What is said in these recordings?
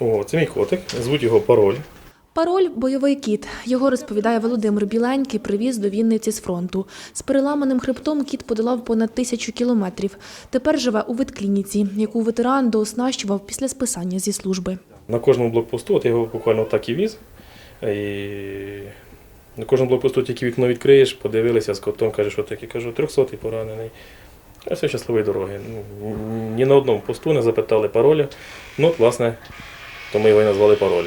О, це мій котик, звуть його пароль. Пароль бойовий кіт. Його розповідає Володимир Біленький. Привіз до Вінниці з фронту. З переламаним хребтом кіт подолав понад тисячу кілометрів. Тепер живе у ветклініці, яку ветеран дооснащував після списання зі служби. На кожному блокпосту, от я його буквально так і віз. І на кожному блокпосту тільки вікно відкриєш, подивилися з котом, каже, що таке. Кажу, 300 поранений. Все щасливої дороги. Ну, ні на одному посту не запитали пароля. Ну, от, власне, ми його і назвали пароль.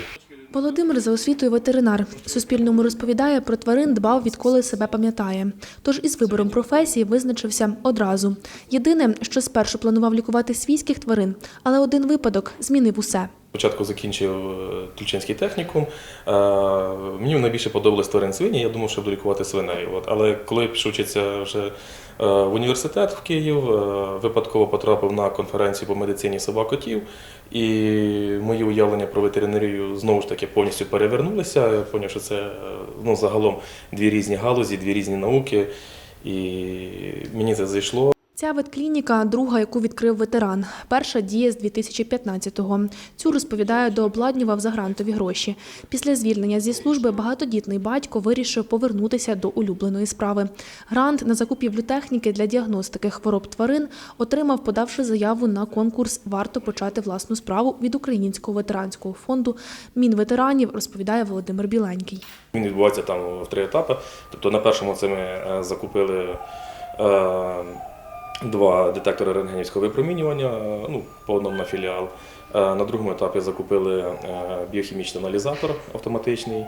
Володимир за освітою ветеринар. Суспільному розповідає, про тварин дбав відколи себе пам'ятає. Тож із вибором професії визначився одразу. Єдине, що спершу планував лікувати свійських тварин, але один випадок змінив усе. Спочатку закінчив е, Тульчинський технікум. Е, Мені найбільше подобались тварин свині, я думав, що буду лікувати свиней. Але коли пішов вчитися вже е, в університет в Київ, випадково потрапив на конференцію по медицині собак-котів, і мої уявлення про ветеринарію знову ж таки повністю перевернулися. Я зрозумів, що це ну, загалом дві різні галузі, дві різні науки, і мені це зайшло. Ця ветклініка друга, яку відкрив ветеран. Перша діє з 2015-го. Цю розповідає, дообладнював за грантові гроші. Після звільнення зі служби багатодітний батько вирішив повернутися до улюбленої справи. Грант на закупівлю техніки для діагностики хвороб тварин отримав, подавши заяву на конкурс Варто почати власну справу від Українського ветеранського фонду Мінветеранів, розповідає Володимир Біленький. Він відбувається там в три етапи. Тобто на першому це ми е, закупили е, два детектори рентгенівського випромінювання, е, ну, по одному на філіал. Е, На другому етапі закупили е, біохімічний аналізатор автоматичний.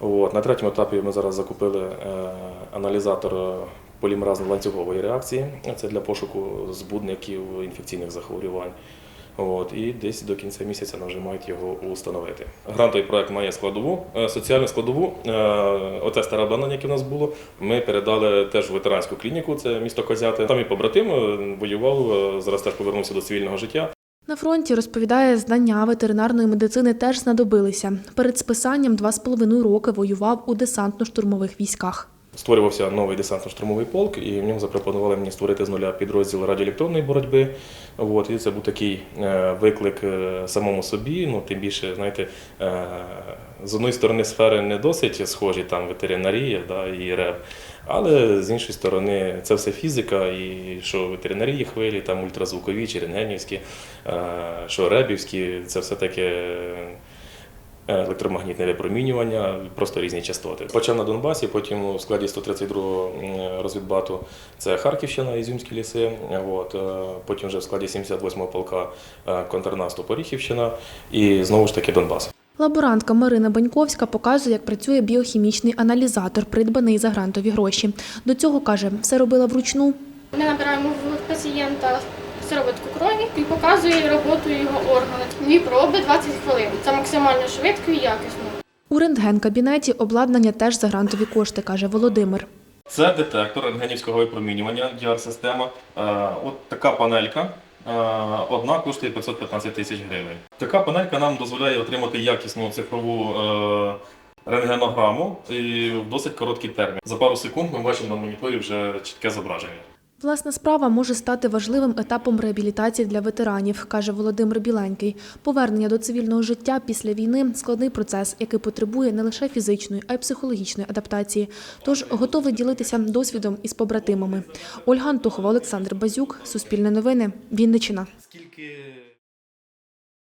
От. На третьому етапі ми зараз закупили аналізатор е, полімеразно-ланцюгової реакції. Це для пошуку збудників інфекційних захворювань. От, і десь до кінця місяця нам вже мають його установити. Грантовий проект має складову, е, соціальну складову. Е, Оце старе обладнання, яке в нас було. Ми передали теж в ветеранську клініку, це місто Козяти. Там і побратим е, воював, зараз теж повернувся до цивільного життя. На фронті розповідає, знання ветеринарної медицини теж знадобилися. Перед списанням два з половиною роки воював у десантно-штурмових військах. Створювався новий десантно-штурмовий полк, і в ньому запропонували мені створити з нуля підрозділ радіоелектронної боротьби. От, і це був такий е, виклик е, самому собі. Ну, тим більше, знаєте, е, з одної сторони сфери не досить схожі, там ветеринарія да, і РЕБ, але з іншої сторони це все фізика, і що ветеринарії хвилі, там ультразвукові чи рентгенівські, що ребівські, це все таке електромагнітне випромінювання, просто різні частоти. Почав на Донбасі, потім у складі 132-го розвідбату це Харківщина, Ізюмські ліси. От, е, потім вже в складі 78-го полка е, контрнаступ Оріхівщина і знову ж таки Донбас. Лаборантка Марина Баньковська показує, як працює біохімічний аналізатор, придбаний за грантові гроші. До цього каже, все робила вручну. Ми набираємо в пацієнта сироватку крові і показує роботу його органу. Дві проби 20 хвилин. Це максимально швидко і якісно. У рентген-кабінеті обладнання теж за грантові кошти, каже Володимир. Це детектор рентгенівського випромінювання, DR-система. Е, От така панелька. е, Одна коштує 515 тисяч гривень. Така панелька нам дозволяє отримати якісну цифрову е, рентгенограму і в досить короткий термін. За пару секунд ми бачимо на моніторі вже чітке зображення. Власна справа може стати важливим етапом реабілітації для ветеранів, каже Володимир Біленький. Повернення до цивільного життя після війни складний процес, який потребує не лише фізичної, а й психологічної адаптації. Тож готовий ділитися досвідом із побратимами. Ольга Антухова, Олександр Базюк, Суспільне новини, Вінничина.